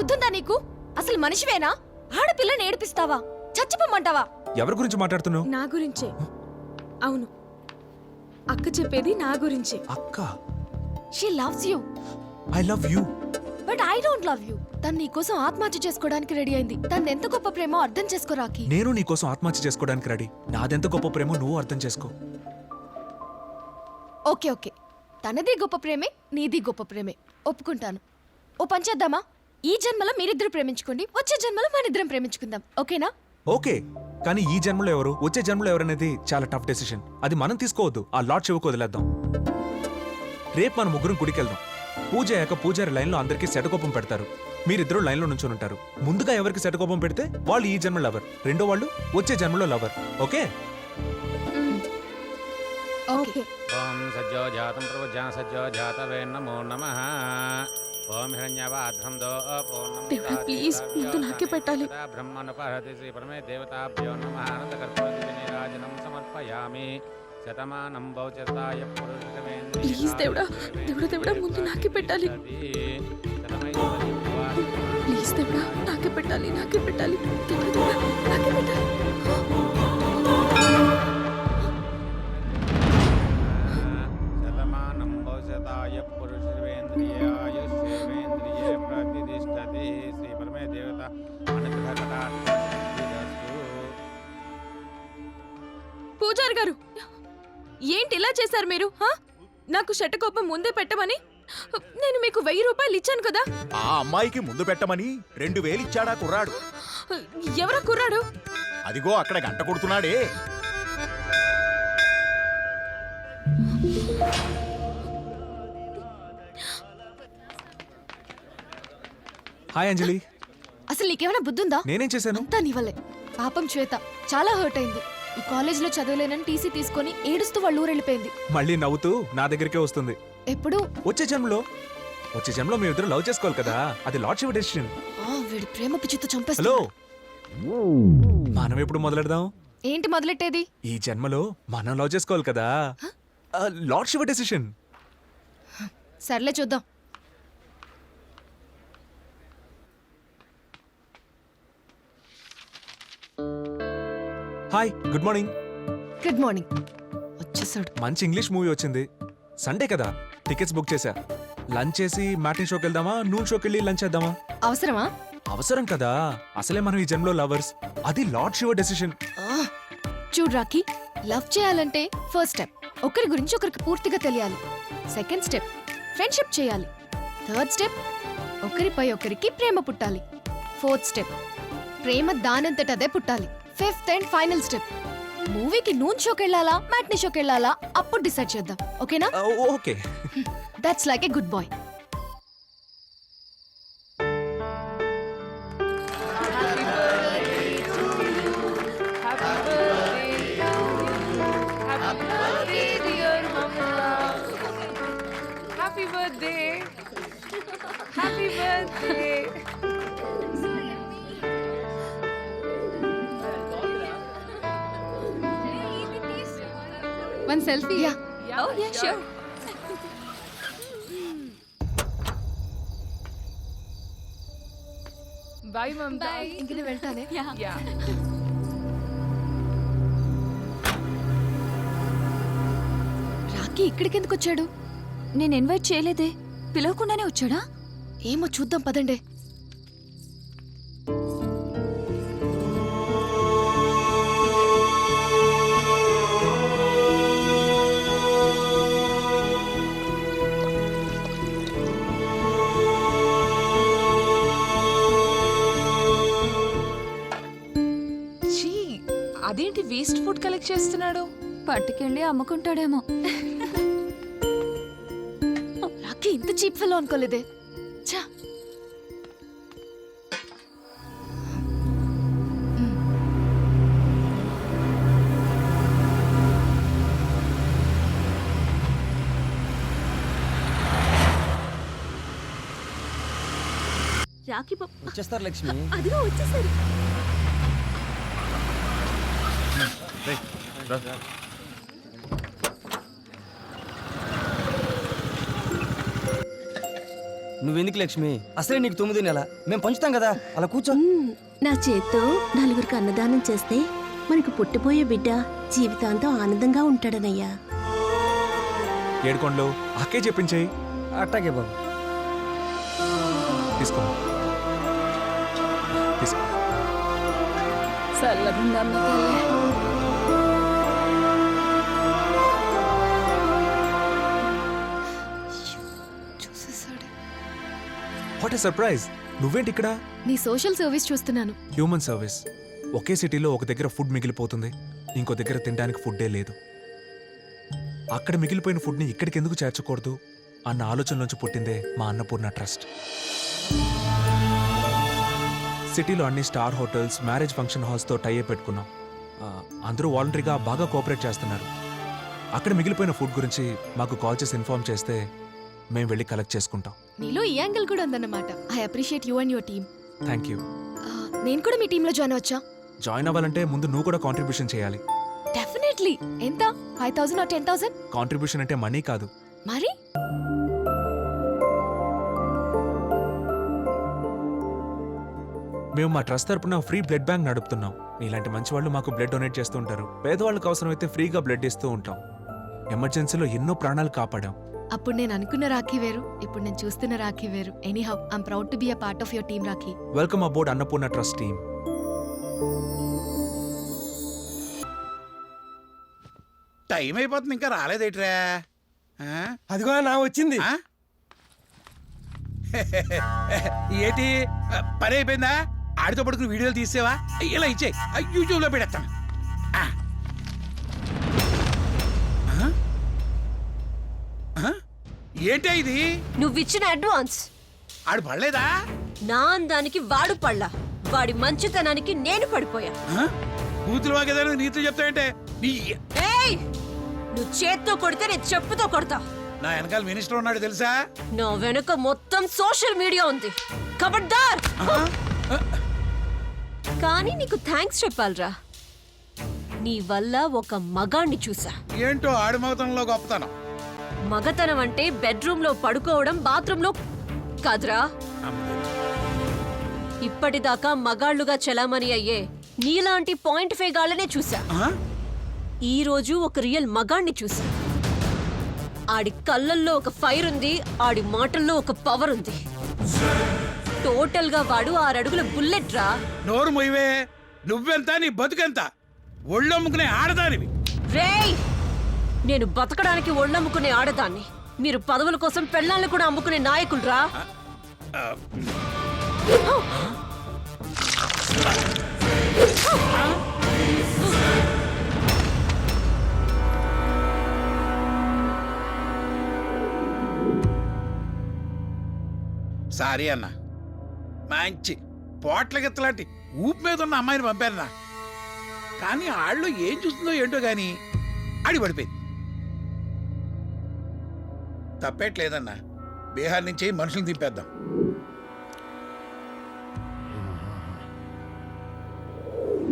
బుద్ధుందా నీకు? అసలు మనిషివేనా? ఆడపిల్లని ఏడిపిస్తావా? చచ్చిపోమంటావా? ఎవరి గురించి మాట్లాడుతున్నావు? నా గురించే. అవును. అక్క చెప్పేది నా గురించే. అక్క? She loves you I love you but I don't love you తను నీ కోసం ఆత్మహత్య చేసుకోవడానికి రెడీ అయింది. తను ఎంత గొప్ప ప్రేమో అర్థం చేసుకోరాకి నేను నీ కోసం ఆత్మహత్య చేసుకోవడానికి రెడీ నాదెంత గొప్ప ప్రేమో నువ్వు అర్థం చేసుకో. ఓకే ఓకే తనది గొప్ప ప్రేమే నీది గొప్ప ప్రేమే. ఒప్పుకుంటాను. ఓ పని చేద్దామా? ఈ జన్మలో మీరిద్దరు ప్రేమించుకోండి వచ్చే జన్మలో మనిద్దరం ప్రేమించుకుందాం. ఓకేనా? ఓకే. కానీ ఈ జన్మలో ఎవరు? వచ్చే జన్మలో ఎవరనేది చాలా టఫ్ డెసిషన్ అది మనం తీసుకోవద్దు. ఆ లార్డ్ శివకు వదిలేద్దాం. రేపు మన ముగ్గురం గుడికి వెళ్దాం పూజ అయ్యాక పూజారి లైన్లో అందరికీ శటకోపం పెడతారు. మీరిద్దరూ లైన్లో నుంచొని ఉంటారు. ముందుగా ఎవరికి శటకోపం పెడితే వాళ్ళు ఈ జన్మ లవర్ రెండో వాళ్ళు వచ్చే జన్మలో లవర్ ఓకే? ఓకే. ఓం సజ్జో జాతం ప్రవజా సజ్జో జాతవే నమో నమ. దేవుడా, please, ముందు నాకే పెట్టాలి. బ్రహ్మనుపహతి శ్రీ పరమే దేవతాభ్యో నమ సమర్పయామి శతమానం భౌచతాయ Please, దేవుడా, దేవుడా, దేవుడా, ముందు నాకే పెట్టాలి. ప్లీజ్ దేవుడా నాకే పెట్టాలి నాకే పెట్టాలి దేవుడా దేవుడా నాకే పెట్టాలి ఏంటి ఇలా చేశారు మీరు హా? నాకు షటకోపం ముందే పెట్టమని? నేను మీకు వెయ్యి రూపాయలు ఇచ్చాను కదా. ఆ అమ్మాయికి ముందు పెట్టమని రెండు వేలిచ్చాడా కుర్రాడు. ఎవరా కుర్రాడు? అదిగో అక్కడ గంట కొడుతున్నాడే. హాయ్ అంజలి. అసలు నీకేమైనా బుద్ధుందా? నేనేం చేశాను? అంతా నీవలే పాపం శ్వేత చాలా హర్ట్ అయింది. ఈ కాలేజ్లో చదవలేనని టీసీ తీసుకొని ఏడుస్తూ వాళ్ళ వెళ్ళిపోయింది. మళ్ళీ నవ్వుతూ నా దగ్గరికే వస్తుంది. ఎప్పుడు? వచ్చే జన్మలో. వచ్చే జన్మలో మీ ఇద్దరు లవ్ చేసుకోవాలి కదా. అది లార్డ్ శివ డెసిషన్. ఆ, వీడి ప్రేమ పిచ్చితో హలో. చంపేస్తా మనం ఎప్పుడు మొదలెడదాం? ఏంటి మొదలెట్టేది? ఈ జన్మలో మనం లవ్ చేసుకోవాలి కదా. ఆ, లార్డ్ శివ డెసిషన్. సర్లే చూద్దాం. Hi good morning good morning వచ్చేసాడు. మంచి ఇంగ్లీష్ మూవీ వచ్చింది. సండే కదా టికెట్స్ బుక్ చేశా. లంచ్ చేసి మ్యాటిన్ షోకి వెళ్దామా నూన్ షోకి వెళ్ళి లంచ్ చేద్దామా? అవసరమా? అవసరం కదా అసలే మనం ఈ జన్మలో లవర్స్ అది లార్డ్ శివ డెసిషన్ చూడు రాకీ లవ్ చేయాలంటే ఫస్ట్ స్టెప్ ఒకరి గురించి ఒకరికి పూర్తిగా తెలియాలి. సెకండ్ స్టెప్ ఫ్రెండ్షిప్ చేయాలి. థర్డ్ స్టెప్ ఒకరిపై ఒకరికి ప్రేమ పుట్టాలి. ఫోర్త్ స్టెప్ ప్రేమ దానంతట అదే పుట్టాలి. ఫిఫ్త్ అండ్ ఫైనల్ స్టెప్ మూవీకి నూన్ షోకి వెళ్ళాలా మ్యాట్నీ షోకి వెళ్ళాలా అప్పుడు డిసైడ్ చేద్దాం. ఓకేనా okay. That's like a good boy Happy birthday! Happy birthday! One selfie yeah Oh, yeah, sure. Bye, Mamta. ఇంక నేను వెళ్తానే. Yeah. రాకీ ఇక్కడికి ఎందుకు వచ్చాడు? నేను ఇన్వైట్ చేయలేదే. పిలవకుండానే వచ్చాడా? ఏమో చూద్దాం పదండి. అదేంటి వేస్ట్ ఫుడ్ కలెక్ట్ చేస్తున్నాడు? పట్టుకెళ్ళి అమ్ముకుంటాడేమో. రాకీ ఇంత చీప్ ఫెలో అనుకోలేదే. ఛా! రాఖీ వచ్చేస్తారు లక్ష్మి. అదిగో వచ్చేసారు. నువ్వెందుకు లక్ష్మి? అసలే నీకు తొమ్మిది నెల. మేము పంచుతాం కదా. అలా కూర్చో. నా చేత్తో నలుగురికి అన్నదానం చేస్తే మనకు పుట్టిపోయే బిడ్డ జీవితాంతం ఆనందంగా ఉంటాడనయ్యా. ఏడుకోండ్లు అక్కే చెప్పించేయి. అట్టాగే బాబు. తీసుకో. తీసుకో. చల్లగుండమ్మ తల్లి. వాట్ ఎ సర్ప్రైజ్ నువ్వేంటి ఇక్కడ నీ సోషల్ సర్వీస్ చూస్తున్నాను. హ్యూమన్ సర్వీస్ ఒకే సిటీలో ఒక దగ్గర ఫుడ్ మిగిలిపోతుంది. ఇంకో దగ్గర తినడానికి ఫుడ్డే లేదు. అక్కడ మిగిలిపోయిన ఫుడ్ని ఇక్కడికి ఎందుకు చేర్చకూడదు? అన్న ఆలోచనలోంచి పుట్టిందే మా అన్నపూర్ణ ట్రస్ట్. సిటీలో అన్ని స్టార్ హోటల్స్ మ్యారేజ్ ఫంక్షన్ హాల్స్తో టైఏ పెట్టుకున్నాం. ఆ, అందరూ వాలంటరీగా బాగా కోఆపరేట్ చేస్తున్నారు. అక్కడ మిగిలిపోయిన ఫుడ్ గురించి మాకు కాల్ చేసి ఇన్ఫార్మ్ చేస్తే మేము వెళ్ళి కలెక్ట్ చేసుకుంటాం. నీలో ఈ యాంగిల్ కూడా ఉందన్నమాట. I appreciate you and your team. Thank you. నేను కూడా మీ టీంలో జాయిన్ అవచ్చా జాయిన్ అవ్వాలంటే ముందు నువ్వు కూడా కాంట్రిబ్యూషన్ చేయాలి. డెఫినెట్లీ ఎంత? Five thousand ten thousand contribution అంటే మనీ కాదు. మరి? మేము మా ట్రస్ట్ తరపున ఫ్రీ బ్లడ్ బ్యాంక్ నడుపుతున్నాం. ఇలాంటి మంచి వాళ్ళు మాకు బ్లడ్ డొనేట్ చేస్తూ ఉంటారు. పేదవాళ్ళకి అవసరమైతే ఫ్రీగా బ్లడ్ ఇస్తూ ఉంటాం. ఎమర్జెన్సీలో ఎన్నో ప్రాణాలు కాపాడాం. అప్పుడు నేను అనుకున్న రాఖీ వేరు ఇప్పుడు నేను చూస్తున్న రాఖీ వేరు. Anyhow I'm proud to be a part of your team Rakhi. Welcome about Annapurna trust team time అయిపోతుంది ఇంకా రాలేదేట్రా? అదిగో నా వచ్చింది? ఏంటి? పని అయిపోయిందా? ఆడితో పడుకుని వీడియోలు తీసేవా? ఇలా ఇచ్చే యూట్యూబ్లో పెడతాను ఏంటే ఇది? నువ్విచ్చిన అడ్వాన్స్. ఆడు పడలేదా? నా అందానికి వాడు పళ్ళ వాడి మంచితనానికి నేను పడిపోయా. ఆ? బూతులు వాగేదాన్ని నీతో చెప్తావంటే నీ ఏయ్! నువ్వు చేత్తో కొడితే నేను చెప్పుతో కొడతా. నా వెనకాల మినిస్టర్ ఉన్నాడు తెలుసా? నా వెనుక మొత్తం సోషల్ మీడియా ఉంది. కబడ్దార్? కానీ నీకు థ్యాంక్స్ చెప్పాలిరా. నీ వల్ల ఒక మగాణ్ణి చూసా. ఏంటో ఆడి మగతంలో గొప్పతనం. మగతనం అంటే బెడ్రూమ్లో పడుకోవడం బాత్రూమ్లో కాదురా. ఇప్పటిదాకా మగాళ్ళుగా చలామణి అయ్యే నీలాంటి పాయింట్ ఫైవ్ గాళ్ళనే చూసా? ఈ రోజు ఒక రియల్ మగాణ్ణి చూసా ఆడి కళ్ళల్లో ఒక ఫైర్ ఉంది ఆడి మాటల్లో ఒక పవర్ ఉంది. టోటల్గా వాడు ఆరడుగుల బుల్లెట్ రా. నోరు మొయ్యవే. నువ్వెంత నీ బతుకెంత? ఒళ్ళమ్ముకునే ఆడదానివి. రేయ్! నేను బతకడానికి ఒళ్ళమ్ముకునే ఆడదాన్ని. మీరు పదవుల కోసం పెళ్ళాలను కూడా అమ్ముకునే నాయకులు సారీ అన్న. మంచి పోట్ల గిత్తలాంటి ఊపి మీద ఉన్న అమ్మాయిని పంపారన్నా కానీ ఆళ్ళు ఏం చూస్తుందో ఏంటో గాని అడి పడిపోయింది. తప్పేట్లేదన్నా. బీహార్ నుంచి మనుషులు దింపేద్దాం.